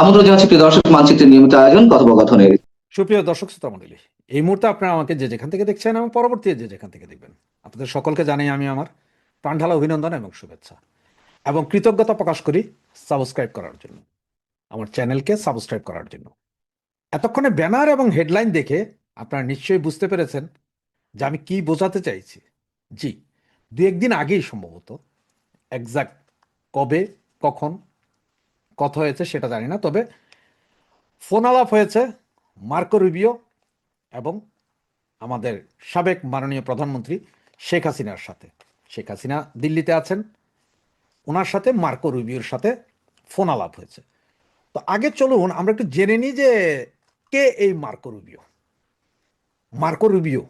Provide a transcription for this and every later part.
আমন্ত্রণ জানাচ্ছি প্রিয় দর্শক মানচিত্রের নিয়মিত আয়োজন, কথোপকথনের। সুপ্রিয় দর্শক শ্রোতা মণ্ডলী এই মুহূর্তে আপনারা আমাকে যে যেখান থেকে দেখছেন এবং পরবর্তী যে যেখান থেকে দেখবেন, আপনাদের সকলকে জানাই আমি আমার প্রাণঢালা অভিনন্দন এবং শুভেচ্ছা এবং কৃতজ্ঞতা প্রকাশ করি সাবস্ক্রাইব করার জন্য, আমার চ্যানেলকে সাবস্ক্রাইব করার জন্য। এতক্ষণে ব্যানার এবং হেডলাইন দেখে আপনারা নিশ্চয়ই বুঝতে পেরেছেন যে আমি কি বোঝাতে চাইছি। জি দু একদিন আগেই সম্ভবত একজাক্ট কবে, কখন কথা হয়েছে সেটা জানি না, তবে ফোন আলাপ হয়েছে মার্কো রুবিও এবং আমাদের সাবেক মাননীয় প্রধানমন্ত্রী শেখ হাসিনার সাথে। শেখ হাসিনা দিল্লিতে আছেন, ওনার সাথে মার্কো রুবিওর সাথে ফোন আলাপ হয়েছে। তো আগে চলুন আমরা একটু জেনে নিই যে কে এই মার্কো রুবিও? মার্কো রুবিও,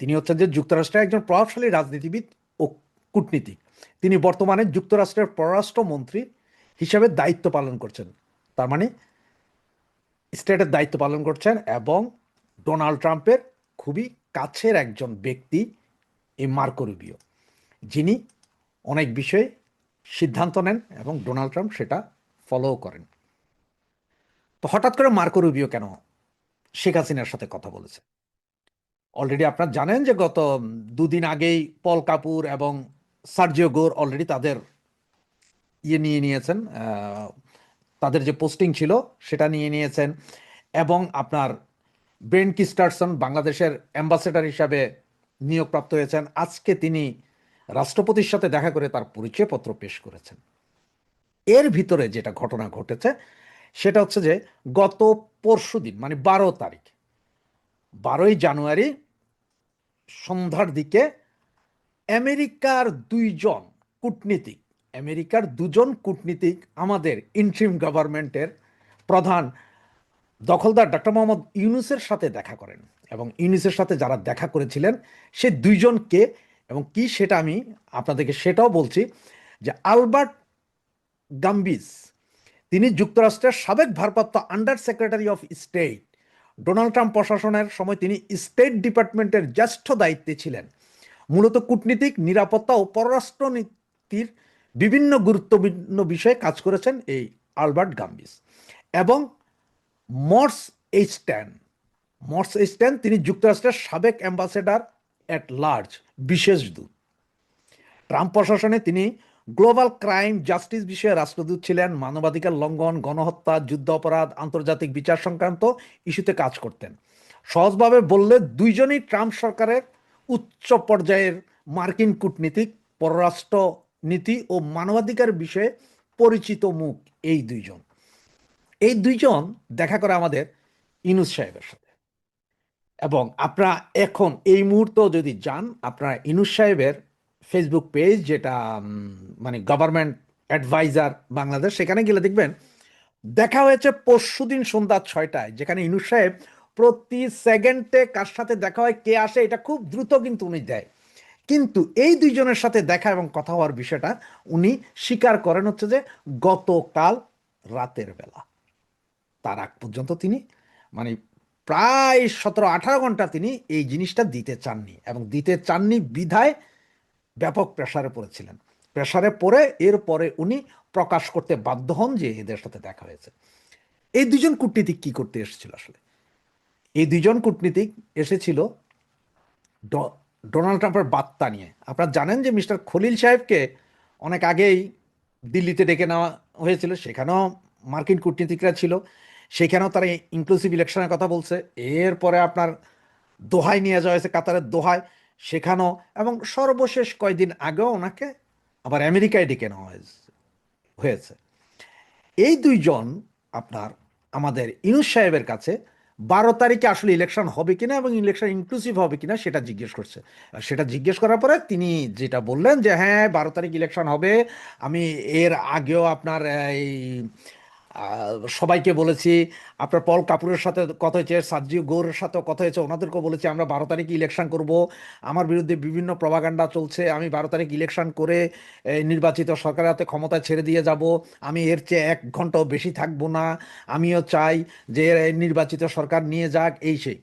তিনি হচ্ছেন যে যুক্তরাষ্ট্রের একজন প্রভাবশালী রাজনীতিবিদ ও কূটনীতিক। তিনি বর্তমানে যুক্তরাষ্ট্রের পররাষ্ট্রমন্ত্রী হিসাবে দায়িত্ব পালন করছেন। তার মানে স্টেটের দায়িত্ব পালন করছেন এবং ডোনাল্ড ট্রাম্পের খুবই কাছের একজন ব্যক্তি এই মার্কো রুবিও, যিনি অনেক বিষয়ে সিদ্ধান্ত নেন এবং ডোনাল্ড ট্রাম্প সেটা ফলো করেন। তো হঠাৎ করে মার্কো রুবিও কেন শেখ হাসিনার সাথে কথা বলেছে? অলরেডি আপনারা জানেন যে গত দুদিন আগেই পল কাপুর এবং সার্জিও গোর অলরেডি তাদের ইয়ে নিয়ে নিয়েছেন তাদের যে পোস্টিং ছিল সেটা নিয়ে নিয়েছেন এবং আপনার ব্রেন কিস্টারসন বাংলাদেশের অ্যাম্বাসেডার হিসাবে নিয়োগপ্রাপ্ত হয়েছেন। আজকে তিনি রাষ্ট্রপতির সাথে দেখা করে তার পরিচয়পত্র পেশ করেছেন। এর ভিতরে যেটা ঘটনা ঘটেছে সেটা হচ্ছে যে গত পরশু দিন মানে বারো তারিখ, বারোই জানুয়ারি সন্ধ্যার দিকে আমেরিকার দুইজন কূটনীতিক আমেরিকার দুজন কূটনীতিক আমাদের ইন্ট্রিম গভর্নমেন্টের প্রধান দখলদার ডক্টর মোহাম্মদ ইউনুসের সাথে দেখা করেন এবং ইউনুসের সাথে যারা দেখা করেছিলেন, সে দুইজনকে এবং কি সেটা আমি আপনাদেরকে সেটাও বলছি যে আলবার্ট গাম্বিস, তিনি যুক্তরাষ্ট্রের সাবেক ভারপ্রাপ্ত under secretary of state. Donald Trump প্রশাসনের সময় তিনি স্টেট ডিপার্টমেন্টের জ্যেষ্ঠ দায়িত্বে ছিলেন। মূলত কূটনীতিক, নিরাপত্তা ও পররাষ্ট্র নীতির বিভিন্ন গুরুত্বপূর্ণ বিষয়ে কাজ করেছেন এই আলবার্ট গাম্বিস এবং Morse H Tan Morse H Tan তিনি যুক্তরাষ্ট্রের সাবেক অ্যাম্বাসেডার অ্যাট লার্জ বিশেষ দূত। ট্রাম্প প্রশাসনে তিনি গ্লোবাল ক্রাইম জাস্টিস বিষয়ে রাষ্ট্রদূত ছিলেন, মানবাধিকার লঙ্ঘন, গণহত্যা, যুদ্ধ অপরাধ, আন্তর্জাতিক বিচার সংক্রান্ত ইস্যুতে কাজ করতেন। সহজভাবে বললে দুইজনই ট্রাম্প সরকারের উচ্চ পর্যায়ের মার্কিন কূটনীতিক, পররাষ্ট্র নীতি ও মানবাধিকার বিষয়ে পরিচিত মুখ এই দুইজন। এই দুইজন দেখা করে আমাদের ইনুস সাহেবের সাথে। এবং আপনারা এখন এই মুহূর্ত যদি যান, আপনারা ইনুস সাহেবের ফেসবুক পেজ যেটা মানে গভর্নমেন্ট অ্যাডভাইজার বাংলাদেশ, সেখানে গেলে দেখবেন দেখা হয়েছে পরশু দিন সন্ধ্যা ছয়টায়, যেখানে ইনুস সাহেব প্রতি সেকেন্ডে কার সাথে দেখা হয়, কে আসে, এটা খুব দ্রুত কিন্তু উনি দেয়। কিন্তু এই দুইজনের সাথে দেখা এবং কথা হওয়ার বিষয়টা উনি স্বীকার করেন হচ্ছে যে গতকাল রাতের বেলা। তার আগ পর্যন্ত তিনি মানে প্রায় সতেরো আঠারো ঘণ্টা তিনি এই জিনিসটা দিতে চাননি এবং দিতে চাননি বিধায় ব্যাপক প্রেসারে পড়েছিলেন। প্রেসারে পড়ে এরপরে উনি প্রকাশ করতে বাধ্য হন যে এদের সাথে দেখা হয়েছে। এই দুজন কূটনীতিক কি করতে এসেছিল আসলে? এই দুজন কূটনীতিক এসেছিল ডোনাল্ড ট্রাম্পের বার্তা নিয়ে। আপনারা জানেন যে মিস্টার খলিল সাহেবকে অনেক আগেই দিল্লিতে ডেকে নেওয়া হয়েছিল, সেখানেও মার্কিন কূটনীতিকরা ছিল, সেখানেও তারা ইনক্লুসিভ ইলেকশনের কথা বলছে। এরপরে আপনার দোহায় নিয়ে যাওয়া হয়েছে, কাতারের দোহায় সেখানেও, এবং সর্বশেষ কয়দিন আগেও ওনাকে আবার আমেরিকায় ডেকে নেওয়া হয়েছে। এই দুইজন আপনার আমাদের ইনুস সাহেবের কাছে বারো তারিখে আসলে ইলেকশন হবে কিনা এবং ইলেকশন ইনক্লুসিভ হবে কিনা সেটা জিজ্ঞেস করছে। সেটা জিজ্ঞেস করার পরে তিনি যেটা বললেন যে হ্যাঁ বারো তারিখ ইলেকশন হবে। আমি এর আগেও আপনার এই সবাইকে বলেছি, আপনার পল কাপুরের সাথে কথা হয়েছে সাজ্জিও গৌরের সাথেও কথা হয়েছে, ওনাদেরকেও বলেছি, আমরা বারো তারিখে ইলেকশন করব। আমার বিরুদ্ধে বিভিন্ন প্রভাগান্ডা চলছে, আমি বারো তারিখ ইলেকশন করে নির্বাচিত সরকারের হাতে ক্ষমতা ছেড়ে দিয়ে যাব। আমি এর চেয়ে এক ঘন্টাও বেশি থাকব না। আমিও চাই যে নির্বাচিত সরকার নিয়ে যাক, এই সেই।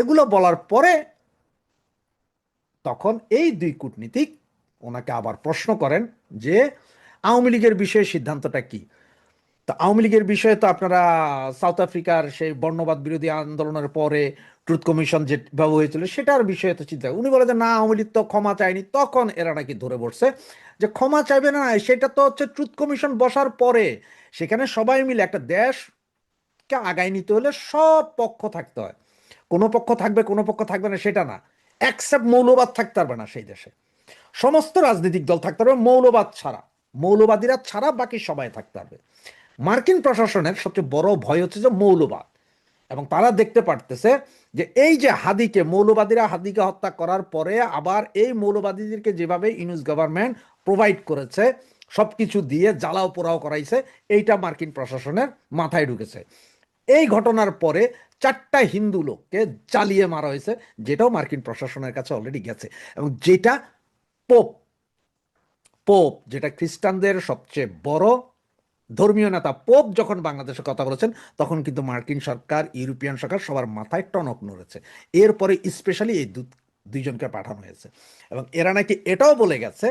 এগুলো বলার পরে তখন এই দুই কূটনীতিক ওনাকে আবার প্রশ্ন করেন যে, আওয়ামী লীগের বিষয়ে সিদ্ধান্তটা কি? তো আওয়ামী লীগের বিষয়ে তো আপনারা সাউথ আফ্রিকার সেই বর্ণবাদ বিরোধী আন্দোলনের পরে ট্রুথ কমিশন যে ব্যবহার হয়েছিল, সেটার বিষয়ে তো চিন্তা উনি বলে যে, না, আওয়ামী লীগ তো ক্ষমা চায়নি। তখন এরা নাকি ধরে পড়ছে যে, ক্ষমা চাইবে না, সেটা তো হচ্ছে ট্রুথ কমিশন বসার পরে। সেখানে সবাই মিলে একটা দেশকে আগায় নিতে হলে সব পক্ষ থাকতে হয়। কোনো পক্ষ থাকবে, কোনো পক্ষ থাকবে না, সেটা না। অ্যাকসেপ্ট মৌলবাদ থাকতে পারবে না সেই দেশে। সমস্ত রাজনৈতিক দল থাকতে পারবে, মৌলবাদ ছাড়া। মৌলবাদীরা ছাড়া বাকি সবাই থাকতে পারবে। মার্কিন প্রশাসনের সবচেয়ে বড় ভয় হচ্ছে যে মৌলবাদ। এবং তারা দেখতে পারতেছে যে এই যে হাদিকে, মৌলবাদীরা হাদিকে হত্যা করার পরে আবার এই মৌলবাদীদেরকে যেভাবে ইউনুস গভর্নমেন্ট প্রোভাইড করেছে, সবকিছু দিয়ে জ্বালাও পোড়াও করাইছে, এইটা মার্কিন প্রশাসনের মাথায় ঢুকেছে। এই ঘটনার পরে চারটা হিন্দু লোককে জ্বালিয়ে মারা হয়েছে, যেটাও মার্কিন প্রশাসনের কাছে অলরেডি গেছে। এবং যেটা পোপ পোপ যেটা খ্রিস্টানদের সবচেয়ে বড় ধর্মীয় নেতা পোপ যখন বাংলাদেশে কথা বলেছেন, তখন কিন্তু মার্কিন সরকার, ইউরোপিয়ান সরকার সবার মাথায় টনক নড়েছে। এরপরে স্পেশালি এই দুইজনকে পাঠানো হয়েছে। এবং এরা নাকি এটাও বলে গেছে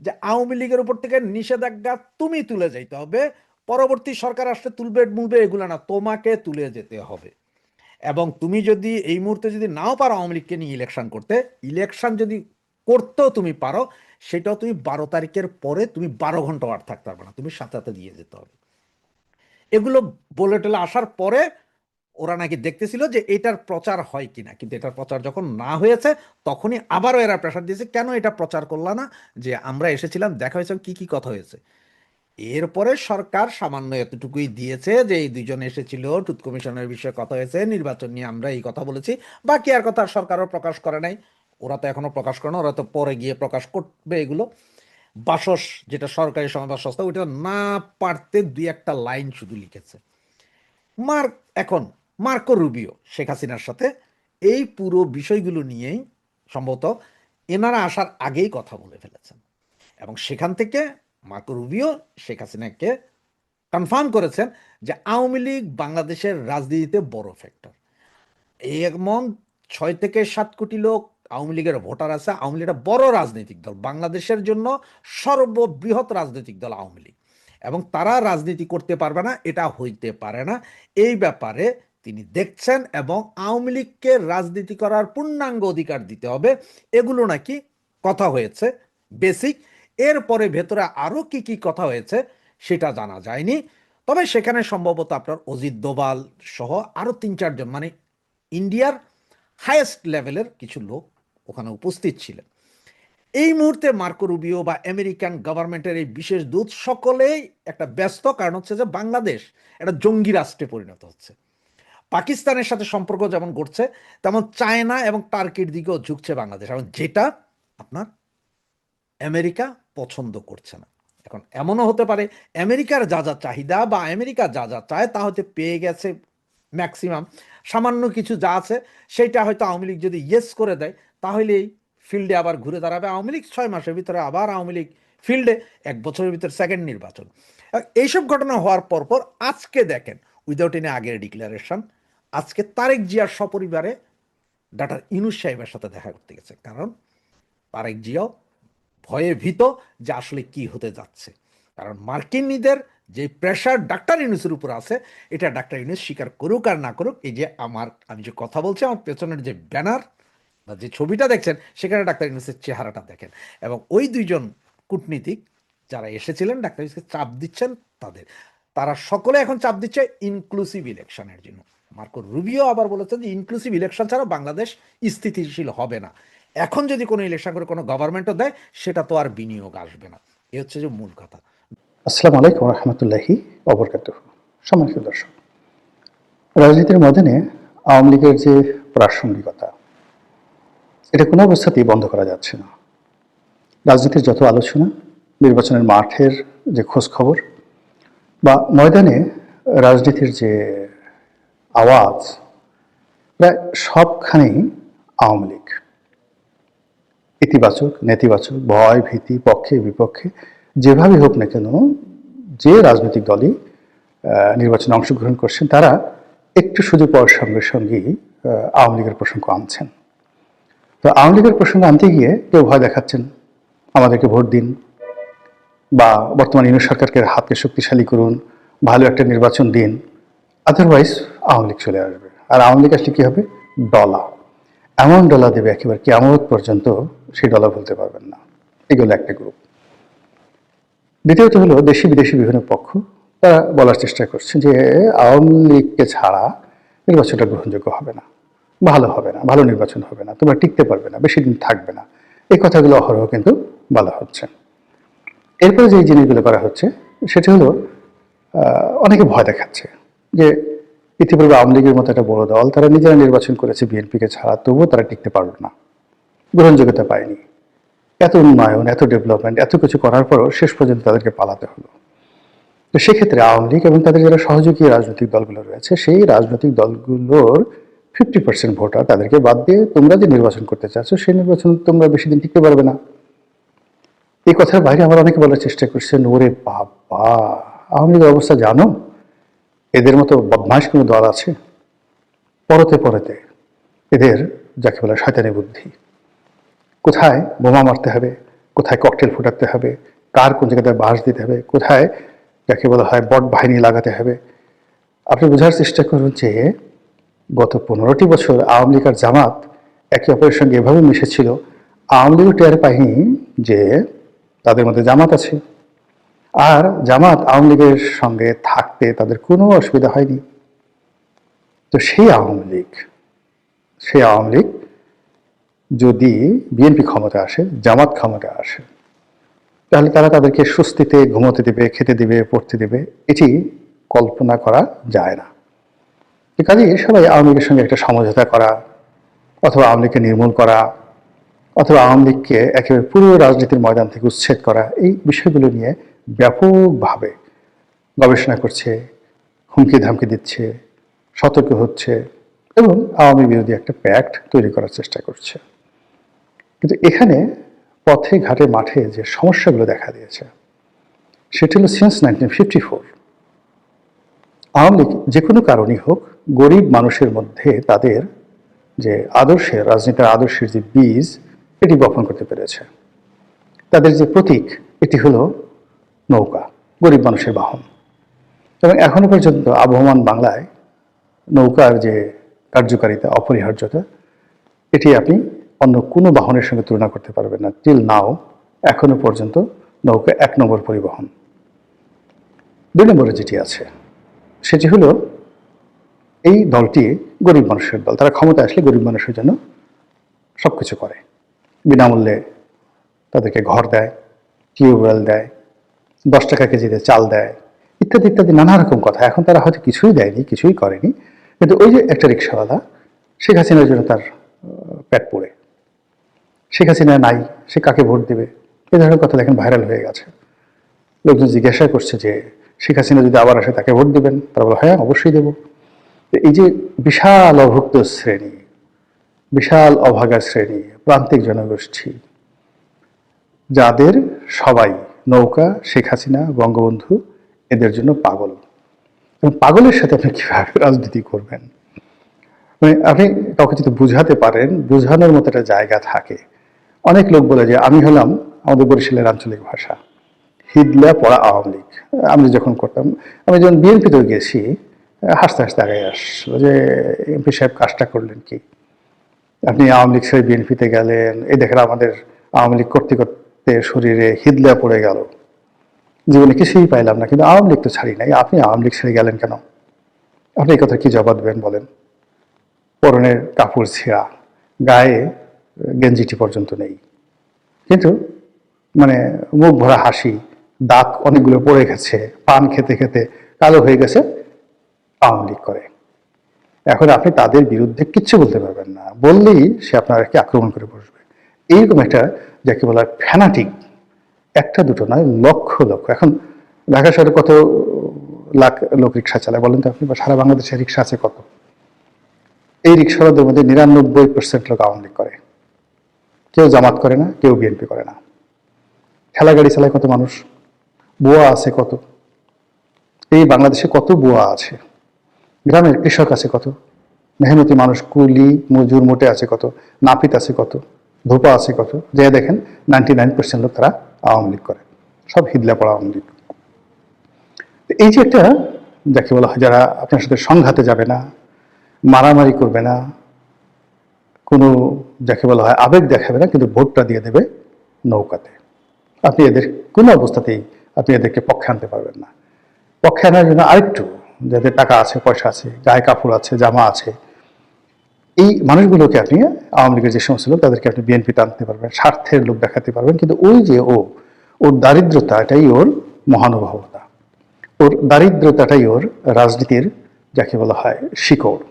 যে আওয়ামী লীগের উপর থেকে নিষেধাজ্ঞা তুমি তুলে যাইতে হবে, পরবর্তী সরকার আসলে তুলবে মুলবে এগুলো না, তোমাকে তুলে যেতে হবে। এবং তুমি যদি এই মুহূর্তে যদি নাও পারো আওয়ামী লীগকে নিয়ে ইলেকশন করতে, ইলেকশন যদি করতেও তুমি পারো সেটাও তুমি বারো তারিখের পরে তুমি বারো ঘণ্টা আর থাকতে পারবে না, তুমি সাথে সাথে দিয়ে যেতে হবে। এগুলো বলে টলে আসার পরে ওরা নাকি দেখতেছিল যে এটার প্রচার হয় কিনা, কিন্তু এটার প্রচার যখন না হয়েছে, তখনই আবারও এরা প্রেশার দিয়েছে, কেন এটা প্রচার করলা না? যে আমরা এসেছিলাম, দেখা হয়েছে কি কি কথা হয়েছে। এরপরে সরকার সামান্য এতটুকুই দিয়েছে যে এই দুজন এসেছিল টুথ কমিশনের বিষয়ে কথা হয়েছে, নির্বাচন নিয়ে আমরা এই কথা বলেছি, বাকি আর কথা সরকারও প্রকাশ করে নাই। ওরা তো এখনও প্রকাশ করে না, ওরা তো পরে গিয়ে প্রকাশ করবে এগুলো। বাসস, যেটা সরকারি সংবাদ সংস্থা, ওইটা না পারতে দুই একটা লাইন শুধু লিখেছে। মার্ক এখন মার্কো রুবিও, শেখ হাসিনার সাথে এই পুরো বিষয়গুলো নিয়েই সম্ভবত এনারা আসার আগেই কথা বলে ফেলেছেন। এবং সেখান থেকে মার্কো রুবিও শেখ হাসিনাকে কনফার্ম করেছেন যে আওয়ামী লীগ বাংলাদেশের রাজনীতিতে বড় ফ্যাক্টর এমন ছয় থেকে সাত কোটি লোক আওয়ামী লীগের ভোটার আছে, আওয়ামী লীগ বড় রাজনৈতিক দল, বাংলাদেশের জন্য সর্ববৃহৎ রাজনৈতিক দল আওয়ামী লীগ। এবং তারা রাজনীতি করতে পারবে না, এটা হইতে পারে না। এই ব্যাপারে তিনি দেখছেন এবং আওয়ামী লীগকে রাজনীতি করার পূর্ণাঙ্গ অধিকার দিতে হবে। এগুলো নাকি কথা হয়েছে, বেসিক। এরপরে ভেতরে আরও কি কি কথা হয়েছে, সেটা জানা যায়নি। তবে সেখানে সম্ভবত আপনার অজিত দোবাল সহ আরও তিন চারজন মানে ইন্ডিয়ার হায়েস্ট লেভেলের কিছু লোক ওখানে উপস্থিত ছিলেন। এই মুহূর্তে মার্কো রুবিও বা আমেরিকান গভর্নমেন্টের এই বিশেষ দূত সকলেই একটা ব্যস্ত, কারণ হচ্ছে যে বাংলাদেশ একটা জঙ্গি রাষ্ট্রে পরিণত হচ্ছে। পাকিস্তানের সাথে সম্পর্ক যেমন ঘটছে তেমন চায়না এবং টার্কির দিকেও ঝুঁকছে বাংলাদেশ। এবং যেটা আপনার আমেরিকা পছন্দ করছে না। এখন এমনও হতে পারে, আমেরিকার যা যা চাহিদা বা আমেরিকা যা যা চায় তা হয়তো পেয়ে গেছে ম্যাক্সিমাম। সামান্য কিছু যা আছে সেটা হয়তো আওয়ামী লীগ যদি ইয়েস করে দেয় তাহলে এই ফিল্ডে আবার ঘুরে দাঁড়াবে আওয়ামী লীগ। ছয় মাসের ভিতরে আবার আওয়ামী লীগ ফিল্ডে, এক বছরের ভিতরে সেকেন্ড নির্বাচন। এইসব ঘটনা হওয়ার পরপর আজকে দেখেন উইদাউট এনে আগের ডিক্লারেশন আজকে তারেক জিয়ার সপরিবারে ডাক্তার ইনুস সাহেবের সাথে দেখা করতে গেছে। কারণ তারেক জিয়াও ভয়ে ভীত যে আসলে কি হতে যাচ্ছে। কারণ মার্কিনীদের যে প্রেশার ডাক্তার ইউনুসের উপর আছে, এটা ডাক্তার ইউনুস স্বীকার করুক আর না করুক, এই যে আমার, আমি যে কথা বলছি, আমার পেছনের যে ব্যানার বা যে ছবিটা দেখছেন, সেখানে ডাক্তার ইউনুসের চেহারাটা দেখেন। এবং ওই দুইজন কূটনীতিক যারা এসেছিলেন, ডাক্তার ইউনুসকে চাপ দিচ্ছেন তাদের। তারা সকলে এখন চাপ দিচ্ছে ইনক্লুসিভ ইলেকশনের জন্য। মার্কো রুবিও আবার বলেছেন যে ইনক্লুসিভ ইলেকশন ছাড়া বাংলাদেশ স্থিতিশীল হবে না। এখন যদি কোনো ইলেকশন করে কোনো গভর্নমেন্টও দেয়, সেটা তো আর বিনিয়োগ আসবে না। এ হচ্ছে যে মূল কথা। আসসালামু আলাইকুম রহমতুল্লাহি অবরকাত সম্মানিত দর্শক, রাজনীতির ময়দানে আওয়ামী লীগের যে প্রাসঙ্গিকতা এটা কোনো অবস্থাতেই বন্ধ করা যাচ্ছে না। রাজনীতির যত আলোচনা, নির্বাচনের মাঠের যে খোঁজ খবর বা ময়দানে রাজনীতির যে আওয়াজ, প্রায় সবখানেই আওয়ামী লীগ। ইতিবাচক, নেতিবাচক, ভয়, ভীতি, পক্ষে, বিপক্ষে যেভাবেই হোক না কেন, যে রাজনৈতিক দলই নির্বাচনে অংশগ্রহণ করছেন, তারা একটু সুযোগ পাওয়ার সঙ্গে সঙ্গেই আওয়ামী লীগের প্রসঙ্গ আনছেন। তো আওয়ামী লীগের প্রসঙ্গ আনতে গিয়ে কেউ ভয় দেখাচ্ছেন। আমাদেরকে ভোট দিন বা বর্তমান ইউনিট সরকারকে হাতকে শক্তিশালী করুন, ভালো একটা নির্বাচন দিন। আদারওয়াইজ আওয়ামী লীগ চলে আসবে। আর আওয়ামী লীগ আসলে কী হবে? ডলা। এমন ডলা দেবে একেবারে কেমন পর্যন্ত সেই ডলা বলতে পারবেন না। এগুলো একটা গ্রুপ দ্বিতীয়ত হলো দেশি বিদেশি বিভিন্ন পক্ষ, তারা বলার চেষ্টা করছে যে আওয়ামী লীগকে ছাড়া নির্বাচনটা গ্রহণযোগ্য হবে না। ভালো হবে না, ভালো নির্বাচন হবে না, তোমরা টিকতে পারবে না, বেশি দিন থাকবে না। এই কথাগুলো অহরহ কিন্তু বলা হচ্ছে। এরপরে যে জিনিসগুলো করা হচ্ছে, সেটা হলো অনেকে ভয় দেখাচ্ছে যে ইতিপূর্বে আওয়ামী লীগের মতো একটা বড় দল, তারা নিজেরা নির্বাচন করেছে বিএনপিকে ছাড়া, তবুও তারা টিকতে পারল না। গ্রহণযোগ্যতা পায়নি। এত উন্নয়ন, এত ডেভেলপমেন্ট, এত কিছু করার পরও শেষ পর্যন্ত তাদেরকে পালাতে হলো। তো সেক্ষেত্রে আওয়ামী লীগ এবং তাদের যারা সহযোগী রাজনৈতিক দলগুলো রয়েছে, সেই রাজনৈতিক দলগুলোর ফিফটি পার্সেন্ট ভোটার তাদেরকে বাদ দিয়ে তোমরা যে নির্বাচন করতে চাচ্ছ সেই নির্বাচন তোমরা বেশি দিন টিকতে পারবে না। এই কথার বাইরে আমার অনেকে বলার চেষ্টা করছেন, ওরে বাবা, আওয়ামী লীগের অবস্থা জানো? এদের মতো বদমাইশ কোনো দল আছে? পরতে পরতে এদের, যাকে বলে শয়তানি বুদ্ধি। কোথায় বোমা মারতে হবে? কোথায় ককটেল ফুটাতে হবে? কার কোন জায়গাতে বাস দিতে হবে? কোথায় যাকে বলা হয় বট বাহিনী লাগাতে হবে? আপনি বোঝার চেষ্টা করুন যে গত পনেরোটি বছর আওয়ামী লীগ আর জামাত একে অপরের সঙ্গে এভাবে মিশেছিল, আওয়ামী লীগও টের পায়নি যে তাদের মধ্যে জামাত আছে। আর জামাত আওয়ামী লীগের সঙ্গে থাকতে তাদের কোনো অসুবিধা হয়নি। তো সেই আওয়ামী লীগ, সেই আওয়ামী লীগ যদি বিএনপি ক্ষমতা আসে, জামাত ক্ষমতা আসে, তাহলে তারা তাদেরকে স্বস্তিতে, ঘুমোতে দেবে, খেতে দেবে, পড়তে দেবে, এটি কল্পনা করা যায় না। কাজে সবাই আওয়ামী লীগের সঙ্গে একটা সমঝোতা করা, অথবা আওয়ামী লীগকে নির্মূল করা, অথবা আওয়ামী লীগকে একেবারে পুরো রাজনীতির ময়দান থেকে উচ্ছেদ করা, এই বিষয়গুলো নিয়ে ব্যাপকভাবে গবেষণা করছে, হুমকি ধামকি দিচ্ছে, সতর্ক হচ্ছে এবং আওয়ামী বিরোধী একটা প্যাক্ট তৈরি করার চেষ্টা করছে। কিন্তু এখানে পথে, ঘাটে, মাঠে যে সমস্যাগুলো দেখা দিয়েছে, সেটি হলো since nineteen fifty four Awami League যে কোনো কারণেই হোক গরিব মানুষের মধ্যে তাদের যে আদর্শে রাজনীতির আদর্শের যে বীজ, এটি বপন করতে পেরেছে। তাদের যে প্রতীক, এটি হলো নৌকা, গরিব মানুষের বাহন। এবং এখনও পর্যন্ত আবহমান বাংলায় নৌকার যে কার্যকারিতা, অপরিহার্যতা, এটি আপনি অন্য কোনো বাহনের সঙ্গে তুলনা করতে পারবেন না। টিল নাও এখনও পর্যন্ত নৌকা এক নম্বর পরিবহন। দুই নম্বরে যেটি আছে, সেটি হলো এই দলটি গরিব মানুষের দল। তারা ক্ষমতা আসলে গরিব মানুষের জন্য সব কিছু করে। বিনামূল্যে তাদেরকে ঘর দেয়, টিউবওয়েল দেয়, দশ টাকা কেজিতে চাল দেয়, ইত্যাদি ইত্যাদি, নানা রকম কথা। এখন তারা হয়তো কিছুই দেয়নি, কিছুই করেনি। কিন্তু ওই যে একটা রিক্সাওয়ালা, শেখ হাসিনার জন্য তার পেট পড়ে। শেখ হাসিনা নাই, সে কাকে ভোট দেবে? এই ধরনের কথা দেখেন ভাইরাল হয়ে গেছে। লোকজন জিজ্ঞাসা করছে যে, শেখ হাসিনা যদি আবার আসে, তাকে ভোট দেবেন? তারা বলে হ্যাঁ অবশ্যই দেবো। এই যে বিশাল অভুক্ত শ্রেণি, বিশাল অভাগা শ্রেণি, প্রান্তিক জনগোষ্ঠী, যাদের সবাই নৌকা, শেখ হাসিনা, বঙ্গবন্ধু, এদের জন্য পাগল। এবং পাগলের সাথে আপনি কীভাবে রাজনীতি করবেন? মানে আপনি কাউকে যদি বুঝাতে পারেন, বোঝানোর মতো একটা জায়গা থাকে। অনেক লোক বলে যে, আমি হলাম আমাদের বরিশালের আঞ্চলিক ভাষা। হিদলা পড়া আওয়ামী লীগ। আমি যখন করতাম, আমি যখন বিএনপিতেও গেছি হাসতে হাসতে আগে আসলো যে, এমপি সাহেব কাজটা করলেন কি? আপনি আওয়ামী লীগ ছেড়ে বিএনপিতে গেলেন, এই দেখেন আমাদের আওয়ামী লীগ করতে করতে শরীরে হিদলা পড়ে গেল। জীবনে কিছুই পাইলাম না, কিন্তু আওয়ামী লীগ তো ছাড়ি নাই, আপনি আওয়ামী লীগ ছেড়ে গেলেন কেন? আপনি এই কথা কি জবাব দেবেন বলেন? পরনের কাপড় ছেঁড়া, গায়ে গেঞ্জিটি পর্যন্ত নেই। কিন্তু মানে মুখ ভরা হাসি দাঁত অনেকগুলো পড়ে গেছে, পান খেতে খেতে কালো হয়ে গেছে আওয়ামী লীগ করে। এখন আপনি তাদের বিরুদ্ধে কিচ্ছু বলতে পারবেন না। বললেই সে আপনাকে আক্রমণ করে বসবে। এইরকম একটা যাকে বলা ফ্যানাটিক একটা দুটো নয়, লক্ষ লক্ষ। এখন ঢাকা শহরে কত লাখ লোক রিক্সা চালায় বলেন তো আপনি? বা সারা বাংলাদেশে রিক্সা আছে কত? এই রিক্সাওয়ালাদের মধ্যে নিরানব্বই পার্সেন্ট লোক আওয়ামী লীগ করে। কেউ জামাত করে না, কেউ বিএনপি করে না। ঠেলা গাড়ি চালায় কত মানুষ? বুয়া আছে কত? এই বাংলাদেশে কত বুয়া আছে? গ্রামের কৃষক আছে কত? মেহনতি মানুষ, কুলি, মজুর মোটে আছে কত? নাপিত আছে কত? ধোপা আছে কত? যে দেখেন নাইনটি নাইন পার্সেন্ট লোক তারা আওয়ামী লীগ করে। সব হিদলা পড়া আওয়ামী লীগ। এই যে একটা, যাকে বলা হয়, যারা আপনার সাথে সংঘাতে যাবে না, মারামারি করবে না, কোনো যাকে বলা হয় আবেগ দেখাবে না, কিন্তু ভোটটা দিয়ে দেবে নৌকাতে। আপনি এদের কোনো অবস্থাতেই আপনি এদেরকে পক্ষে আনতে পারবেন না। পক্ষে আনার জন্য আরেকটু যাদের টাকা আছে, পয়সা আছে, গায়ে কাপড় আছে, জামা আছে। এই মানুষগুলোকে আপনি, আওয়ামী লীগের যে সমস্ত লোক, তাদেরকে আপনি বিএনপিতে আনতে পারবেন, স্বার্থের লোক দেখাতে পারবেন। কিন্তু ওই যে ও, ওর দারিদ্রতা, এটাই ওর মহানুভবতা। ওর দারিদ্রতাটাই ওর রাজনীতির, যাকে বলা হয় শিকড়।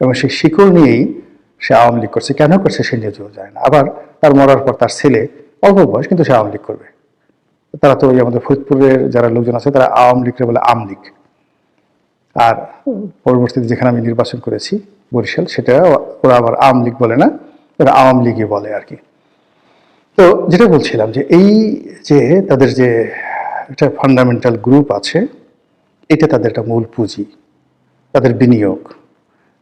এবং সেই শিকড় নিয়েই সে আওয়ামী লীগ করছে। কেন করছে সে নিজেও যায় না। আবার তার মরার পর তার ছেলে, অল্প বয়স, কিন্তু সে আওয়ামী লীগ করবে। তারা তো ওই আমাদের ফরিদপুরের যারা লোকজন আছে, তারা আওয়ামী লীগকে বলে আম লীগ আর পরবর্তীতে যেখানে আমি নির্বাচন করেছি, বরিশাল, সেটা ওরা আবার আওয়ামী লীগ বলে না ওরা আওয়ামী লীগই বলে আর কি। তো যেটা বলছিলাম যে এই যে তাদের যে একটা ফান্ডামেন্টাল গ্রুপ আছে, এটা তাদের একটা মূল পুঁজি, তাদের বিনিয়োগ,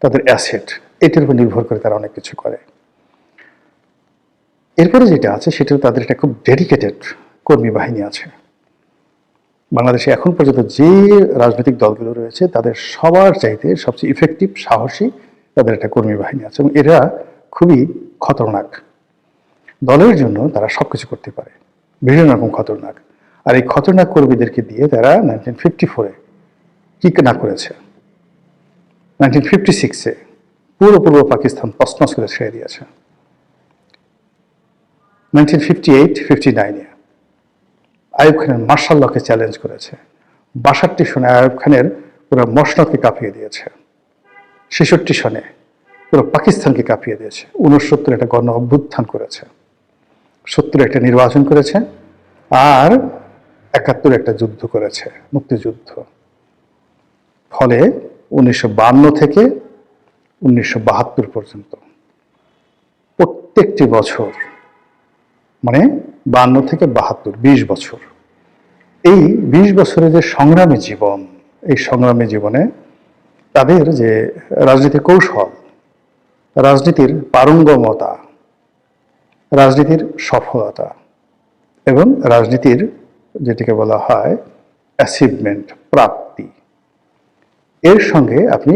তাদের অ্যাসেট এটার উপর নির্ভর করে তারা অনেক কিছু করে। এরপরে যেটা আছে সেটা তাদের একটা খুব ডেডিকেটেড কর্মী বাহিনী আছে। বাংলাদেশে এখন পর্যন্ত যে রাজনৈতিক দলগুলো রয়েছে, তাদের সবার চাইতে সবচেয়ে ইফেক্টিভ সাহসী তাদের একটা কর্মী বাহিনী আছে এবং এরা খুবই খতরনাক। দলের জন্য তারা সবকিছু করতে পারে, বিভিন্ন রকম খতরনাক। আর এই খতরনাক কর্মীদেরকে দিয়ে তারা নাইনটিন ফিফটি ফোরে কি না করেছে? নাইনটিন ফিফটি সিক্সে পুরো পূর্ব পাকিস্তান তসনস করে ছেড়ে দিয়েছে। নাইনটিন ফিফটি এইট ফিফটি নাইনে আয়ুব খানের মার্শাল্লাহকে চ্যালেঞ্জ করেছে। বাষট্টি সনে আয়ুব খানের পুরো মসনদকে কাঁপিয়ে দিয়েছে। ছেষট্টি সনে পুরো পাকিস্তানকে কাঁপিয়ে দিয়েছে। উনসত্তর একটা গণ অভ্যুত্থান করেছে। সত্তর একটা নির্বাচন করেছে। আর একাত্তর একটা যুদ্ধ করেছে, মুক্তিযুদ্ধ। ফলে উনিশশো থেকে উনিশশো বাহাত্তর পর্যন্ত প্রত্যেকটি বছর মানে বান্ন থেকে বাহাত্তর, বিশ বছর। এই বিশ বছরের যে সংগ্রামী জীবন, এই সংগ্রামী জীবনে তাদের যে রাজনীতির কৌশল, রাজনীতির পারঙ্গমতা, রাজনীতির সফলতা এবং রাজনীতির যেটিকে বলা হয় অ্যাচিভমেন্ট প্রাপ্তি, এর সঙ্গে আপনি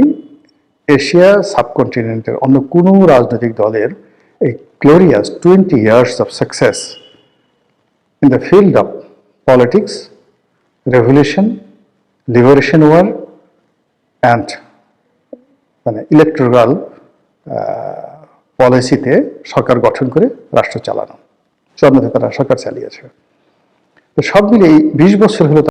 এশিয়া সাবকন্টিনেন্টের অন্য কোনো রাজনৈতিক দলের এই glorious twenty years of success in the field of politics, revolution, liberation war, and মানে ইলেকট্রাল পলিসিতে সরকার গঠন করে রাষ্ট্র চালানো। জন্মতে তারা সরকার চালিয়েছে। তো সব মিলে এই বিশ বছর হলো